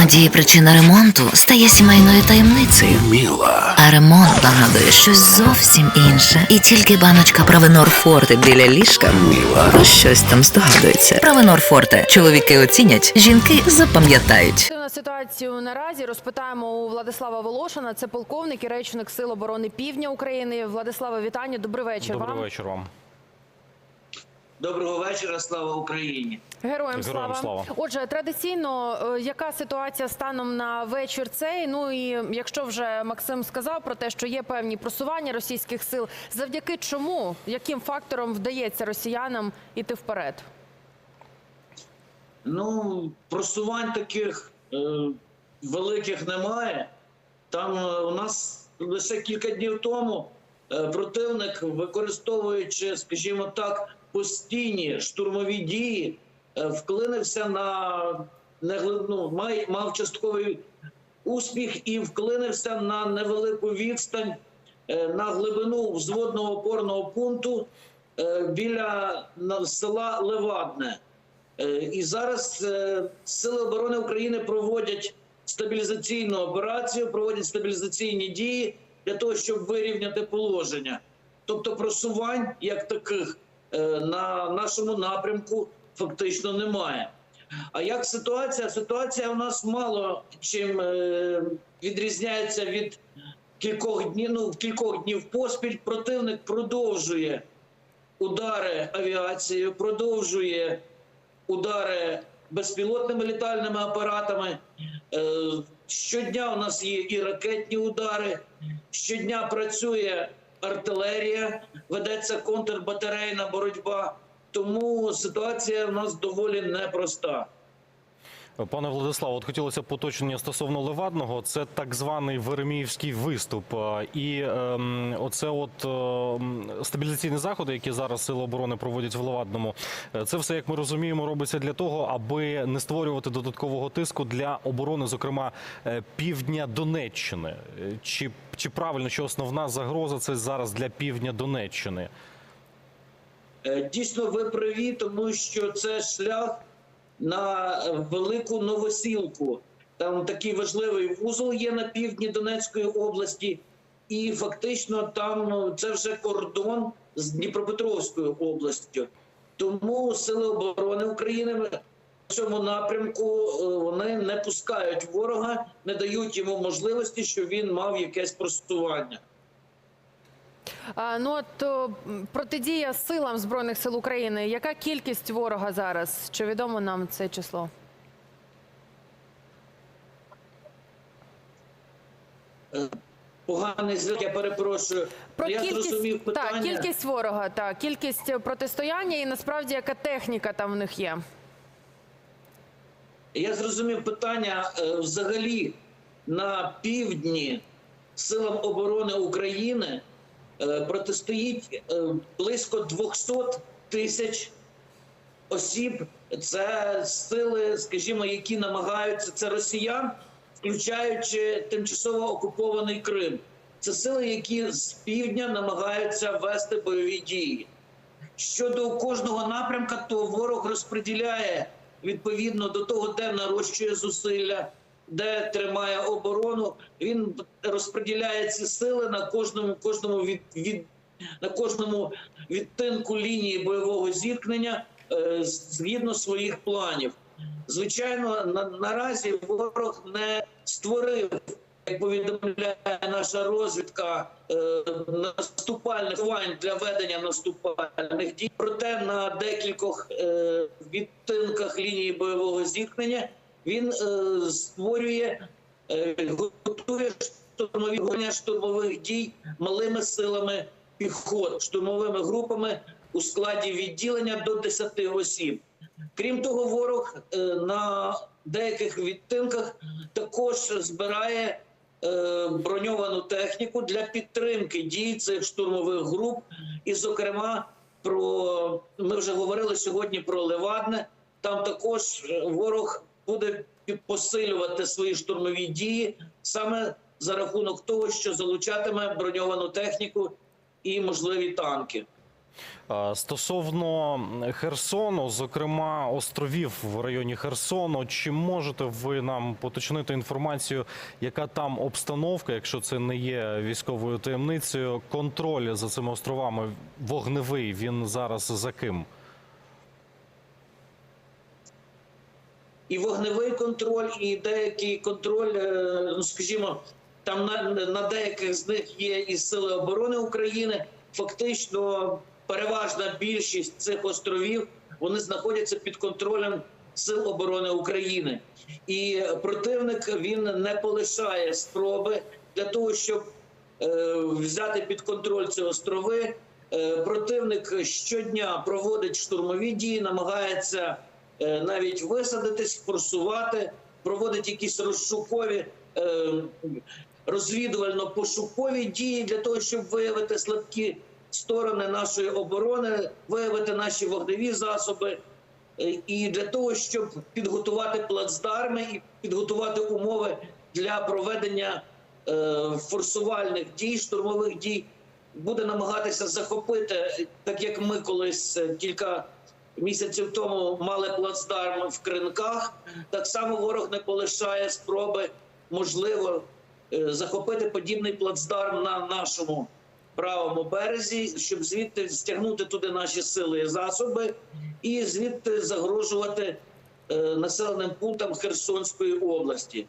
Іноді причина ремонту стає сімейною таємницею. Міла. А ремонт нагадує щось зовсім інше. І тільки баночка Правенор Форте біля ліжка Міла. про щось там здогадується. Правенор Форте. Чоловіки оцінять, жінки запам'ятають. На ситуацію наразі розпитаємо у Владислава Волошина. Це полковник і речник Сил оборони Півдня України. Владислава, вітання. Добрий вечір Добрий вам. вечір вам. Доброго вечора, слава Україні. Героям, Героям слава. Отже, традиційно, е, яка ситуація станом на вечір цей? Ну і якщо вже Максим сказав про те, що є певні просування російських сил, завдяки чому, яким фактором вдається росіянам іти вперед? Ну, просувань таких е, великих немає. Там е, у нас лише кілька днів тому противник, використовуючи, скажімо так, постійні штурмові дії, е, вклинився на ну, май, мав частковий успіх і вклинився на невелику відстань е, на глибину взводного опорного пункту е, біля села Левадне. Е, І зараз е, Сили оборони України проводять стабілізаційну операцію, проводять стабілізаційні дії для того, щоб вирівняти положення. Тобто просувань як таких е, на нашому напрямку фактично немає. А як ситуація? Ситуація у нас мало чим е, відрізняється від кількох днів, ну, кількох днів поспіль. Противник продовжує удари авіацією, продовжує удари безпілотними літальними апаратами. Щодня у нас є і ракетні удари, щодня працює артилерія, ведеться контрбатарейна боротьба. Тому ситуація в нас доволі непроста. Пане Владиславе, от хотілося б уточнення стосовно Левадного. Це так званий Вереміївський виступ. І ем, оце от ем, стабілізаційні заходи, які зараз сили оборони проводять в Левадному. е, Це все, як ми розуміємо, робиться для того, аби не створювати додаткового тиску для оборони, зокрема е, півдня Донеччини. Е, Чи, чи правильно, що основна загроза це зараз для півдня Донеччини? Дійсно, ви праві, тому що це шлях на велику новосілку. Там такий важливий вузол є на півдні Донецької області, і фактично там ну, це вже кордон з Дніпропетровською областю. Тому сили оборони України в цьому напрямку е, вони не пускають ворога, не дають йому можливості, щоб він мав якесь просування. Ну от протидія силам збройних сил України. Яка кількість ворога зараз? Чи відомо нам це число? Поганий зв'язок, я перепрошую. Про я зрозумів питання. так, кількість ворога, так, кількість е, протистояння і насправді яка техніка там в них є. Я зрозумів питання е, взагалі на півдні силам оборони України е, протистоїть е, близько 200 тисяч осіб. Це сили, скажімо, які намагаються це росіян, включаючи тимчасово окупований Крим. Це сили, які з півдня намагаються вести бойові дії. Щодо кожного напрямка, то ворог розподіляє відповідно до того, де нарощує зусилля, де тримає оборону. Він розподіляє ці сили на кожному, кожному від, від на кожному відтинку лінії бойового зіткнення е, згідно своїх планів. Звичайно, на, наразі ворог не створив, як повідомляє наша розвідка, е, наступальних для ведення наступальних дій. Проте на декількох е, відтинках лінії бойового зіткнення він е, створює, е, готує штурмові штурмових дій малими силами піхот, штурмовими групами у складі відділення до 10 осіб. Крім того, ворог е, на деяких відтинках також збирає е, броньовану техніку для підтримки дій цих штурмових груп. І, зокрема, про ми вже говорили сьогодні про Левадне. Там також ворог буде посилювати свої штурмові дії саме за рахунок того, що залучатиме броньовану техніку і можливі танки. Стосовно Херсону, зокрема островів в районі Херсону, чи можете ви нам поточнити інформацію, яка там обстановка, якщо це не є військовою таємницею? Контроль за цими островами вогневий він зараз за ким? І вогневий контроль, і деякий контроль, е, ну скажімо, там на, на деяких з них є і сили оборони України. Фактично, переважна більшість цих островів вони знаходяться під контролем сил оборони України, і противник він не полишає спроби для того, щоб е, взяти під контроль ці острови. Е, Противник щодня проводить штурмові дії, намагається навіть висадитись, форсувати, проводить якісь розшукові е, розвідувально-пошукові дії для того, щоб виявити слабкі сторони нашої оборони, виявити наші вогневі засоби. Е, І для того, щоб підготувати плацдарми і підготувати умови для проведення е, форсувальних дій, штурмових дій, буде намагатися захопити, так як ми колись е, кілька місяців тому мали плацдарм в кринках. Так само ворог не полишає спроби, можливо, е, захопити подібний плацдарм на нашому правому березі, щоб звідти стягнути туди наші сили і засоби, і звідти загрожувати е, населеним пунктам Херсонської області.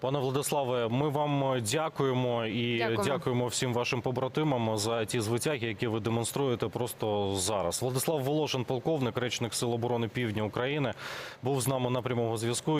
Пане Владиславе, ми вам дякуємо і Дякуємо. дякуємо всім вашим побратимам за ті звитяги, які ви демонструєте просто зараз. Владислав Волошин, полковник, речник Сил оборони Півдня України, був з нами на прямому зв'язку.